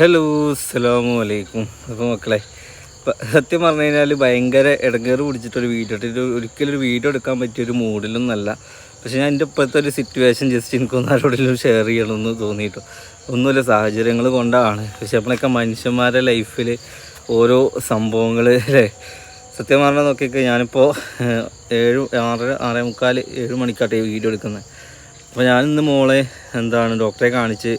Hello അസ്സലാമു അലൈക്കും. അപ്പോൾ മക്കളെ സത്യം പറഞ്ഞു കഴിഞ്ഞാൽ ഭയങ്കര ഇടങ്ങേറ് പിടിച്ചിട്ടൊരു വീഡിയോ ഇട്ടിട്ട് ഒരിക്കലും ഒരു വീഡിയോ എടുക്കാൻ പറ്റിയ ഒരു മൂഡിലൊന്നല്ല പക്ഷേ ഞാൻ എന്റെ ഇപ്പോഴത്തെ ഒരു സിറ്റുവേഷൻ ജസ്റ്റ് എനിക്കൊന്ന് ആരോടെങ്കിലും ഷെയർ ചെയ്യണമെന്ന് തോന്നിയിട്ടു. ഒന്നുമില്ല സാഹചര്യങ്ങൾ കൊണ്ടാണ്. പക്ഷേ നമ്മളൊക്കെ മനുഷ്യന്മാരുടെ ലൈഫിൽ ഓരോ സംഭവങ്ങൾ അല്ലേ? സത്യം പറഞ്ഞാൽ നോക്കിയൊക്കെ ഞാനിപ്പോൾ ഏഴ് ആറ് ആറേ മുക്കാൽ ഏഴ് മണിക്കാട്ടെ വീഡിയോ എടുക്കുന്നത് അപ്പോൾ ഞാൻ ഇന്ന് മോളെ എന്താണ് ഡോക്ടറെ കാണിച്ച്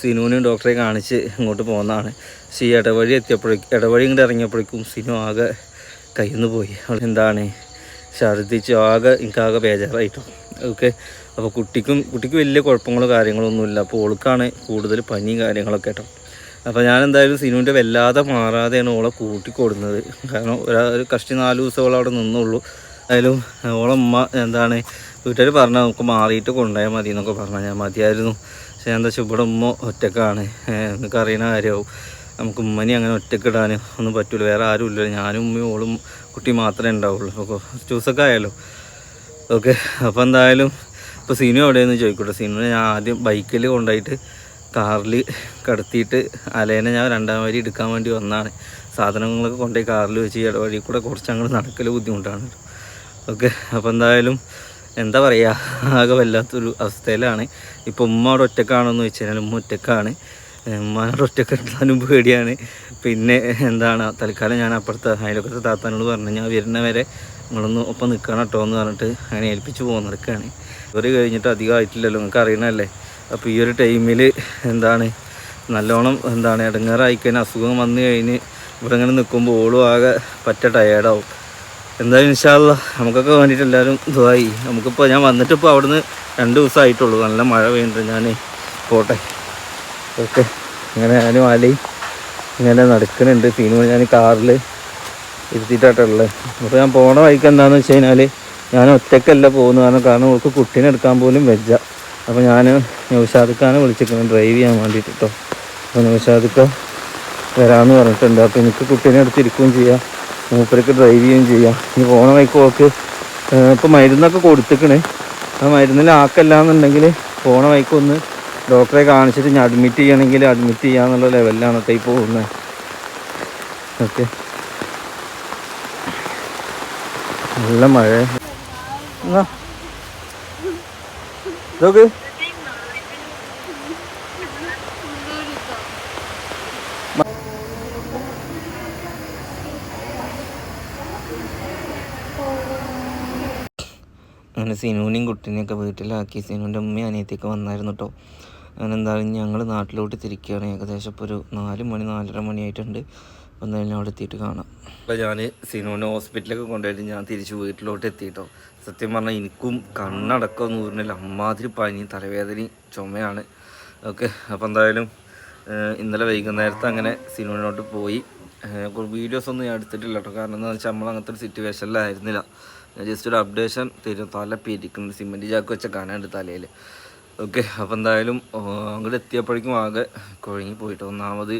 സിനുവിനും ഡോക്ടറെ കാണിച്ച് ഇങ്ങോട്ട് പോകുന്നതാണ് പക്ഷേ ഈ ഇടവഴി എത്തിയപ്പോഴേക്കും ഇടവഴി ഇങ്ങോട്ട് ഇറങ്ങിയപ്പോഴേക്കും സിനു ആകെ കയ്യിൽ നിന്ന് പോയി. അവൾ എന്താണ്? ഛർദ്ദിച്ച് ആകെ എനിക്കാകെ ബേജാറായിട്ടോ. ഓക്കെ. അപ്പോൾ കുട്ടിക്കും കുട്ടിക്ക് വലിയ കുഴപ്പങ്ങളോ കാര്യങ്ങളോ ഒന്നുമില്ല. അപ്പോൾ ഓൾക്കാണ് കൂടുതൽ പനിയും കാര്യങ്ങളൊക്കെ കേട്ടോ. അപ്പോൾ ഞാൻ എന്തായാലും സിനുവിന്റെ വല്ലാതെ മാറാതെയാണ് ഓളെ കൂട്ടിക്കൊടുന്നത് കാരണം ഒരാ കഷ്ടി നാല് ദിവസം ഓളെ അവിടെ നിന്നുള്ളൂ. എന്തായാലും ഓളെ ഉമ്മ എന്താണ് വീട്ടുകാർ പറഞ്ഞാൽ നമുക്ക് മാറിയിട്ട് കൊണ്ടുപോയാൽ മതി എന്നൊക്കെ പറഞ്ഞാൽ ഞാൻ മതിയായിരുന്നു. പക്ഷേ എന്താ വെച്ചാൽ ഇവിടെ ഉമ്മ ഒറ്റക്കാണ്. നിങ്ങൾക്ക് അറിയുന്ന കാര്യമാവും നമുക്ക് ഉമ്മനെ അങ്ങനെ ഒറ്റക്കിടാൻ ഒന്നും പറ്റില്ല വേറെ ആരും ഇല്ല ഞാനും ഉമ്മയും ഓളും കുട്ടി മാത്രമേ ഉണ്ടാവുള്ളൂ. അപ്പോൾ കുറച്ച് ദിവസമൊക്കെ ആയാലോ ഓക്കെ അപ്പോൾ എന്തായാലും ഇപ്പോൾ സിനിമ എവിടെയെന്ന് ചോദിക്കട്ടെ. സിനിമ ഞാൻ ആദ്യം ബൈക്കിൽ കൊണ്ടുപോയിട്ട് കാറിൽ കടത്തിയിട്ട് അലേനെ ഞാൻ രണ്ടാം വരി എടുക്കാൻ വേണ്ടി വന്നാണ്. സാധനങ്ങളൊക്കെ കൊണ്ടുപോയി കാറിൽ വെച്ച് ഇടവഴി കൂടെ കുറച്ച് അങ്ങോട്ട് നടക്കൽ ബുദ്ധിമുട്ടാണ്. ഓക്കെ അപ്പോൾ എന്തായാലും എന്താ പറയുക ആകെ വല്ലാത്തൊരു അവസ്ഥയിലാണ്. ഇപ്പോൾ ഉമ്മ അവിടെ ഒറ്റക്കാണെന്ന് വെച്ച് കഴിഞ്ഞാൽ ഉമ്മ ഒറ്റക്കാണ്. ഉമ്മാനോട് ഒറ്റയ്ക്ക് ഇടാനും പേടിയാണ്. പിന്നെ എന്താണ് തൽക്കാലം ഞാൻ അപ്പുറത്തെ അയലൊക്കത്തെ താത്താനോട് പറഞ്ഞു ഞാൻ വരുന്ന വരെ നിങ്ങളൊന്ന് ഒപ്പം നിൽക്കണം കേട്ടോ എന്ന് പറഞ്ഞിട്ട് അങ്ങനെ ഏൽപ്പിച്ച് പോകുന്നിടക്കാണ് ഇവർ കഴിഞ്ഞിട്ട് അധികം ആയിട്ടില്ലല്ലോ നിങ്ങൾക്ക് അറിയണമല്ലേ അപ്പോൾ ഈ ഒരു ടൈമിൽ എന്താണ് നല്ലോണം എന്താണ് ഇടങ്ങാറായി കഴിഞ്ഞാൽ അസുഖം വന്നു കഴിഞ്ഞ് ഇവിടെ ഇങ്ങനെ നിൽക്കുമ്പോൾ ഓളും ആകെ പറ്റ ടയേർഡാവും എന്തായാലും ഇൻഷാല്ല നമുക്കൊക്കെ വേണ്ടിയിട്ട് എല്ലാവരും ഇതായി നമുക്കിപ്പോൾ ഞാൻ വന്നിട്ടിപ്പോൾ അവിടുന്ന് രണ്ട് ദിവസം ആയിട്ടുള്ളൂ നല്ല മഴ പെയ്യുന്നുണ്ട്. ഞാൻ പോട്ടെ. ഓക്കെ. ഇങ്ങനെ ഞാനും ആലയും ഇങ്ങനെ നടക്കുന്നുണ്ട്. സീനു ഞാൻ കാറിൽ ഇരുത്തിയിട്ടാട്ടുള്ളത് അപ്പോൾ ഞാൻ പോണ വഴിക്ക് എന്താണെന്ന് വെച്ച് കഴിഞ്ഞാൽ ഞാൻ ഒറ്റക്കല്ല പോകുന്നത്. കാരണം കാരണം അവൾക്ക് കുട്ടീനെ എടുക്കാൻ പോലും വെച്ച അപ്പോൾ ഞാൻ നൗഷാദിക്കാനെ വിളിച്ചിരിക്കുന്നത് ഡ്രൈവ് ചെയ്യാൻ വേണ്ടിയിട്ട് കേട്ടോ അപ്പോൾ നൗഷാദിക്ക വരാമെന്ന് പറഞ്ഞിട്ടുണ്ട്. അപ്പോൾ എനിക്ക് കുട്ടീനെ എടുത്തിരിക്കുകയും ചെയ്യാം. മൂപ്പർക്ക് ഡ്രൈവ് ചെയ്യുകയും ചെയ്യാം. ഇനി പോണ വൈക്ക് ഓക്ക് ഇപ്പോൾ മരുന്നൊക്കെ കൊടുത്തിക്കണേ. ആ മരുന്നിൽ ആക്കല്ല എന്നുണ്ടെങ്കിൽ പോണ വൈക്ക് ഒന്ന് ഡോക്ടറെ കാണിച്ചിട്ട് ഞാൻ അഡ്മിറ്റ് ചെയ്യണമെങ്കിൽ അഡ്മിറ്റ് ചെയ്യാന്നുള്ള ലെവലിലാണ് ഈ പോകുന്നത് ഓക്കെ. നല്ല മഴ. എന്നാ? അങ്ങനെ സിനുവിനെയും കുട്ടീനെയൊക്കെ വീട്ടിലാക്കി. സിനുവിന്റെ ഉമ്മയും അനിയത്തിയൊക്കെ വന്നായിരുന്നു കേട്ടോ അങ്ങനെ എന്തായാലും ഞങ്ങൾ നാട്ടിലോട്ട് തിരിക്കുകയാണ് ഏകദേശം ഇപ്പോൾ ഒരു നാല് മണി നാലര മണിയായിട്ടുണ്ട്. അപ്പം എന്തായാലും അവിടെ എത്തിയിട്ട് കാണാം. അപ്പോൾ ഞാൻ സിനുവിനെ ഹോസ്പിറ്റലൊക്കെ കൊണ്ടുപോയിട്ട് ഞാൻ തിരിച്ച് വീട്ടിലോട്ട് എത്തിയിട്ടോ സത്യം പറഞ്ഞാൽ എനിക്കും കണ്ണടക്കം നൂറിനില്ല. അമ്മാതിരി പനി തലവേദനയും ചുമയാണ്. ഓക്കെ അപ്പോൾ എന്തായാലും ഇന്നലെ വൈകുന്നേരത്ത് അങ്ങനെ സിനിമയിലോട്ട് പോയി. വീഡിയോസ് ഒന്നും ഞാൻ എടുത്തിട്ടില്ല കേട്ടോ കാരണം എന്താണെന്ന് വെച്ചാൽ നമ്മൾ അങ്ങനത്തെ ഒരു സിറ്റുവേഷനിലായിരുന്നില്ല ഞാൻ ജസ്റ്റ് ഒരു അപ്ഡേഷൻ തരും തല പിരിക്കുന്നത് സിമെന്റ് ചാക്ക് വെച്ച കാണാണ്ട് തലയിൽ. ഓക്കെ അപ്പോൾ എന്തായാലും അങ്ങോട്ട് എത്തിയപ്പോഴേക്കും ആകെ കുഴങ്ങി പോയിട്ട്. ഒന്നാമത്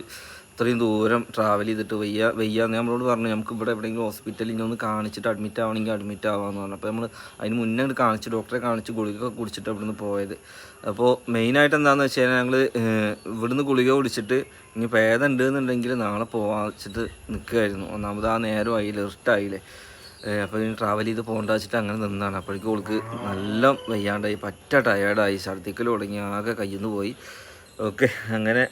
ഇത്രയും ദൂരം ട്രാവൽ ചെയ്തിട്ട് വയ്യ വയ്യ എന്ന് നമ്മളോട് പറഞ്ഞു. നമുക്ക് ഇവിടെ എവിടെയെങ്കിലും ഹോസ്പിറ്റലിൽ ഇനി ഒന്ന് കാണിച്ചിട്ട് അഡ്മിറ്റ് ആവണമെങ്കിൽ അഡ്മിറ്റ് ആവാമെന്ന് പറഞ്ഞു. അപ്പോൾ നമ്മൾ അതിന് മുന്നേ കാണിച്ച് ഡോക്ടറെ കാണിച്ച് ഗുളിക കുടിച്ചിട്ട് ഇവിടുന്ന് പോയത്. അപ്പോൾ മെയിനായിട്ട് എന്താണെന്ന് വെച്ച് കഴിഞ്ഞാൽ ഞങ്ങൾ ഇവിടുന്ന് ഗുളിക കുടിച്ചിട്ട് ഇനി ഭേദം നാളെ പോവാച്ചിട്ട് വെച്ചിട്ട് നിൽക്കുമായിരുന്നു ഒന്നാമത് ആ നേരം ആയില്ലേ ഇറിട്ടായില്ലേ അപ്പോൾ ഇനി ട്രാവൽ ചെയ്ത് പോകേണ്ട വെച്ചിട്ട് അങ്ങനെ നിന്നാണ്. അപ്പോഴേക്കും അവൾക്ക് നല്ല വയ്യാണ്ടായി പറ്റ ടയേർഡായി ഛർദിക്കൽ തുടങ്ങി ആകെ കയ്യിൽ നിന്ന് പോയി. ഓക്കെ അങ്ങനെ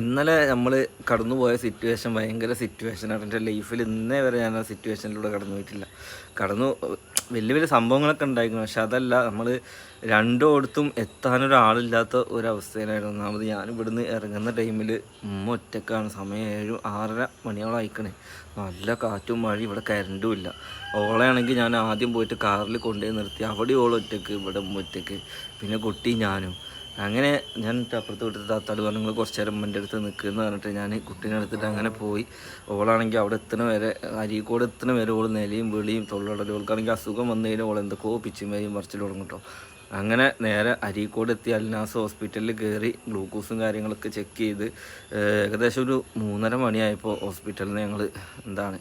ഇന്നലെ നമ്മൾ കടന്നു പോയ സിറ്റുവേഷൻ ഭയങ്കര സിറ്റുവേഷനാണ് എന്റെ ലൈഫിൽ ഇന്നേ വരെ ഞാൻ ആ സിറ്റുവേഷനിലൂടെ കടന്നു പോയിട്ടില്ല കടന്നു വലിയ വലിയ സംഭവങ്ങളൊക്കെ ഉണ്ടായിരുന്നു. പക്ഷെ അതല്ല നമ്മൾ രണ്ടോടത്തും എത്താനൊരാളില്ലാത്ത ഒരവസ്ഥയിലായിരുന്നു. ഒന്നാമത് ഞാൻ ഇവിടുന്ന് ഇറങ്ങുന്ന ടൈമിൽ ഉമ്മ ഒറ്റക്കാണ്. സമയം ഏഴ് ആറര മണിയോളം അയക്കണേ നല്ല കാറ്റും മഴയും ഇവിടെ കരണ്ടും ഇല്ല. ഓളയാണെങ്കിൽ ഞാൻ ആദ്യം പോയിട്ട് കാറിൽ കൊണ്ടുപോയി നിർത്തി. അവിടെ ഓൾ ഒറ്റയ്ക്ക് ഇവിടെ ഉമ്മ ഒറ്റയ്ക്ക്. പിന്നെ കുട്ടി ഞാനും. അങ്ങനെ ഞാൻ അപ്പുറത്ത് വിട്ടത് താത്താട് പറഞ്ഞു നിങ്ങൾ കുറച്ച് നേരം എന്റെ അടുത്ത് നിൽക്കുന്ന പറഞ്ഞിട്ട് ഞാൻ കുട്ടീനെ എടുത്തിട്ട് അങ്ങനെ പോയി. ഓളാണെങ്കിൽ അവിടെ എത്തണ വരെ അരീക്കോട് എത്തണ വരെ ഓൾ നിലയും വെളിയും തൊള്ളടലും ഓൾക്കാണെങ്കിൽ അസുഖം വന്നു കഴിഞ്ഞാൽ ഓൾ എന്തൊക്കെയോ പിച്ചുമേയും പറിച്ചിൽ തുടങ്ങും കേട്ടോ അങ്ങനെ നേരെ അരീക്കോട് എത്തി അൽനാസ് ഹോസ്പിറ്റലിൽ കയറി ഗ്ലൂക്കോസും കാര്യങ്ങളൊക്കെ ചെക്ക് ചെയ്ത് ഏകദേശം ഒരു മൂന്നര മണിയായപ്പോൾ ഹോസ്പിറ്റലിൽ നിന്ന് ഞങ്ങൾ എന്താണ്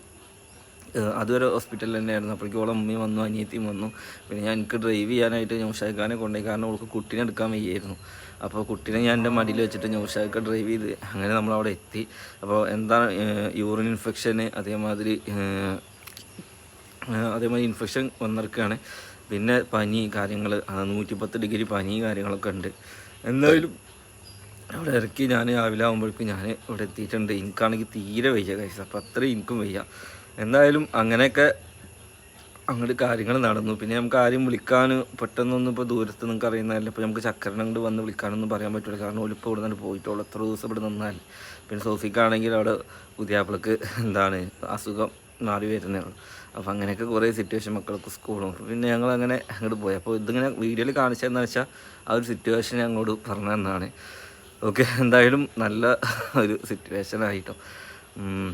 ഏഹ് അതുവരെ ഹോസ്പിറ്റലിൽ തന്നെയായിരുന്നു. അപ്പോഴേക്കും ഓളെ അമ്മയും വന്നു അനിയത്തിയും വന്നു. പിന്നെ ഞാൻ എനിക്ക് ഡ്രൈവ് ചെയ്യാനായിട്ട് നൗഷാഖാനെ കൊണ്ടുപോയി. കാരണം അവൾക്ക് കുട്ടീനെ എടുക്കാൻ വയ്യായിരുന്നു. അപ്പോൾ കുട്ടീനെ ഞാൻ എന്റെ മടിയിൽ വെച്ചിട്ട് നൗഷാഖ ഡ്രൈവ് ചെയ്ത് അങ്ങനെ നമ്മൾ അവിടെ എത്തി. അപ്പോൾ എന്താണ് യൂറിൻ ഇൻഫെക്ഷന് അതേമാതിരി അതേമാതിരി ഇൻഫെക്ഷൻ വന്നിരിക്കുകയാണ്. പിന്നെ പനി കാര്യങ്ങൾ നൂറ്റിപ്പത്ത് ഡിഗ്രി പനി കാര്യങ്ങളൊക്കെ ഉണ്ട്. എന്തായാലും അവിടെ ഇറക്കി ഞാൻ രാവിലെ ആകുമ്പോഴേക്കും ഞാൻ ഇവിടെ എത്തിയിട്ടുണ്ട്. എനിക്കാണെങ്കിൽ തീരെ വയ്യ കഴിച്ചത് അപ്പോൾ അത്രയും എനിക്കും വയ്യ. എന്തായാലും അങ്ങനെയൊക്കെ അങ്ങോട്ട് കാര്യങ്ങൾ നടന്നു. പിന്നെ നമുക്ക് ആരും വിളിക്കാനും പെട്ടെന്നൊന്നും ഇപ്പോൾ ദൂരത്ത് നിങ്ങൾക്ക് അറിയുന്നതല്ല. ഇപ്പോൾ നമുക്ക് ചക്കരനെ കൊണ്ട് വന്ന് വിളിക്കാനൊന്നും പറയാൻ പറ്റില്ല കാരണം ഒലിപ്പോൾ ഇവിടെ നിന്ന് പോയിട്ടുള്ളൂ എത്ര ദിവസം ഇവിടെ നിന്നാൽ. പിന്നെ സോഫിക്കാണെങ്കിൽ അവിടെ പുതിയാപ്പിളക്ക് എന്താണ് അസുഖം മാറി വരുന്നതാണ്. അപ്പോൾ അങ്ങനെയൊക്കെ കുറേ സിറ്റുവേഷൻ മക്കൾക്ക് സ്കൂളും പിന്നെ ഞങ്ങൾ അങ്ങനെ അങ്ങോട്ട് പോയി. അപ്പോൾ ഇതിങ്ങനെ വീഡിയോയിൽ കാണിച്ചതെന്ന് വെച്ചാൽ ആ ഒരു സിറ്റുവേഷൻ ഞങ്ങളോട് പറഞ്ഞു തന്നതാണ് ഓക്കെ എന്തായാലും നല്ല ഒരു സിറ്റുവേഷൻ ആയിട്ടോ.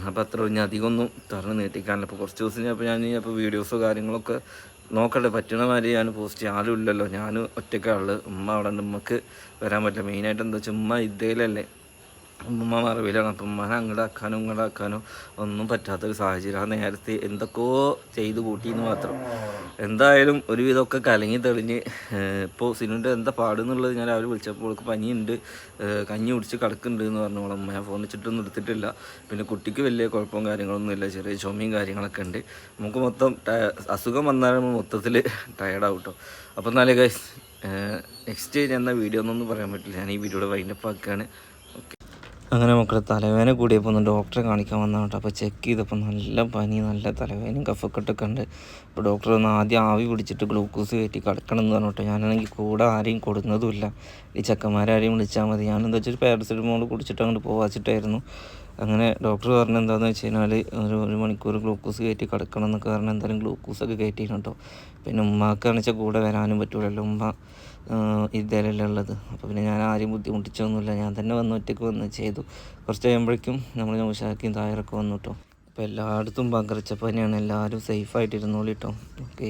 അപ്പോൾ അത്ര ഇനി അധികമൊന്നും തുറന്ന് നീട്ടിക്കാനില്ല. അപ്പോൾ കുറച്ച് ദിവസം അപ്പോൾ ഞാൻ അപ്പോൾ വീഡിയോസോ കാര്യങ്ങളൊക്കെ നോക്കട്ടെ പറ്റണ മാതിരി ഞാൻ പോസ്റ്റ് ആരും ഇല്ലല്ലോ. ഞാൻ ഒറ്റയ്ക്കാൾ ഉമ്മ അവിടെ ഉണ്ട്. ഉമ്മക്ക് വരാൻ പറ്റില്ല. മെയിനായിട്ട് എന്താ വെച്ചാൽ ഉമ്മ ഇതേലല്ലേ. ഉമ്മ മറവിലാണ് അപ്പം ഉമ്മനെ ഇങ്ങോട്ട് ആക്കാനോ ഒന്നും പറ്റാത്തൊരു സാഹചര്യം. ആ നേരത്തെ എന്തൊക്കെയോ ചെയ്ത് കൂട്ടിയെന്ന് മാത്രം. എന്തായാലും ഒരുവിധമൊക്കെ കലങ്ങി തെളിഞ്ഞ് ഇപ്പോൾ സിനുവിന്റെ എന്താ പാടുന്നുള്ളത് ഞാൻ രാവിലെ വിളിച്ചപ്പോൾ അവൾക്ക് പനിയുണ്ട്. കഞ്ഞി കുടിച്ച് കിടക്കുന്നുണ്ട് എന്ന് പറഞ്ഞു അവളെ ഉമ്മ ഫോൺ വെച്ചിട്ടൊന്നും എടുത്തിട്ടില്ല. പിന്നെ കുട്ടിക്ക് വലിയ കുഴപ്പവും കാര്യങ്ങളൊന്നും ഇല്ല. ചെറിയ ചുമയും കാര്യങ്ങളൊക്കെ ഉണ്ട്. നമുക്ക് മൊത്തം അസുഖം വന്നാലും മൊത്തത്തിൽ ടയർഡാവും കേട്ടോ അപ്പോൾ എന്നാലേ നെക്സ്റ്റ് ഞാൻ വീഡിയോ ഒന്നും പറയാൻ പറ്റില്ല. ഞാൻ ഈ വീഡിയോയുടെ വൈൻഡപ്പ് ആക്കുകയാണ്. അങ്ങനെ മക്കളെ തലവേദന കൂടിയപ്പോൾ ഒന്ന് ഡോക്ടറെ കാണിക്കാൻ വന്നാൽ കേട്ടോ. അപ്പോൾ ചെക്ക് ചെയ്തപ്പോൾ നല്ല പനി നല്ല തലവേദനയും കഫക്കെട്ടൊക്കെ ഉണ്ട്. അപ്പോൾ ഡോക്ടർ ഒന്ന് ആദ്യം ആവി പിടിച്ചിട്ട് ഗ്ലൂക്കോസ് കയറ്റി കിടക്കണം എന്ന് പറഞ്ഞു കേട്ടോ. ഞാനാണെങ്കിൽ കൂടെ ആരെയും കൊടുക്കുന്നതുമില്ല ഈ ചെക്കന്മാരാരെയും വിളിച്ചാൽ മതി. ഞാനെന്താ വെച്ചാൽ പാരസെറ്റമോൾ കുടിച്ചിട്ട് അങ്ങോട്ട് പോവാച്ചിട്ടായിരുന്നു. അങ്ങനെ ഡോക്ടർ പറഞ്ഞ എന്താണെന്ന് വെച്ച് കഴിഞ്ഞാൽ ഒരു ഒരു മണിക്കൂർ ഗ്ലൂക്കോസ് കയറ്റി കിടക്കണം എന്നൊക്കെ പറഞ്ഞാൽ എന്തായാലും ഗ്ലൂക്കോസൊക്കെ കയറ്റിയിരുന്നു കേട്ടോ പിന്നെ ഉമ്മാക്കാണെന്ന് വെച്ചാൽ കൂടെ വരാനും പറ്റൂലല്ലോ. ഉമ്മ ഇതേലല്ലേ ഉള്ളത്. അപ്പോൾ പിന്നെ ഞാൻ ആരെയും ബുദ്ധിമുട്ടിച്ചൊന്നുമില്ല. ഞാൻ തന്നെ വന്ന് ഒറ്റയ്ക്ക് വന്ന് ചെയ്തു. കുറച്ച് കഴിയുമ്പോഴേക്കും നമ്മൾ നൗഷാക്കിയും തായറൊക്കെ വന്നു കേട്ടോ അപ്പോൾ എല്ലായിടത്തും പകർച്ചപ്പനിയാണ്. എല്ലാവരും സേഫ് ഇരുന്നോളി കേട്ടോ ഓക്കെ